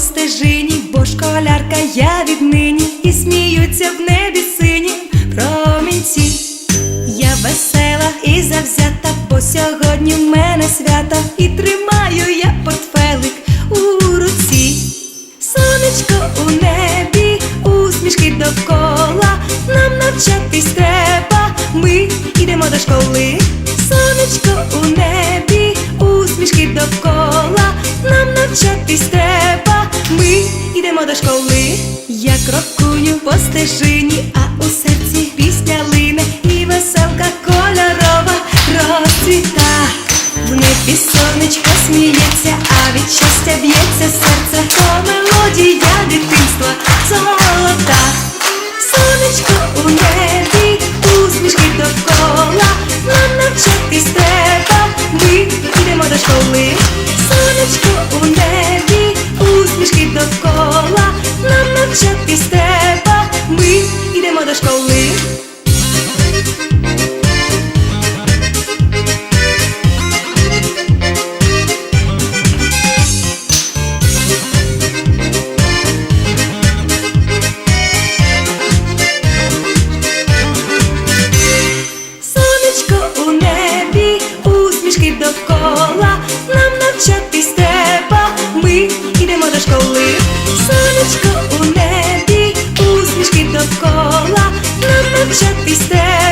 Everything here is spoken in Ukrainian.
стежині, бо школярка я віднині, і сміються в небі сині промінці. Я весела і завзята, бо сьогодні в мене свято, і тримаю я портфелик у руці. Сонечко у небі, усмішки довкола, нам навчатись треба, ми йдемо до школи. Сонечко у небі, усмішки довкола, навчатись треба, ми йдемо до школи. Я крокую по стежині, а у серці пісня лине і веселка кольорова розцвіта. В небі сонечко сміється, а від щастя б'ється серце, то мелодія дитинства довкола, нам навчатись треба, ми йдемо до школи. Сонечко у небі, усмішки довкола, нам навчатись треба.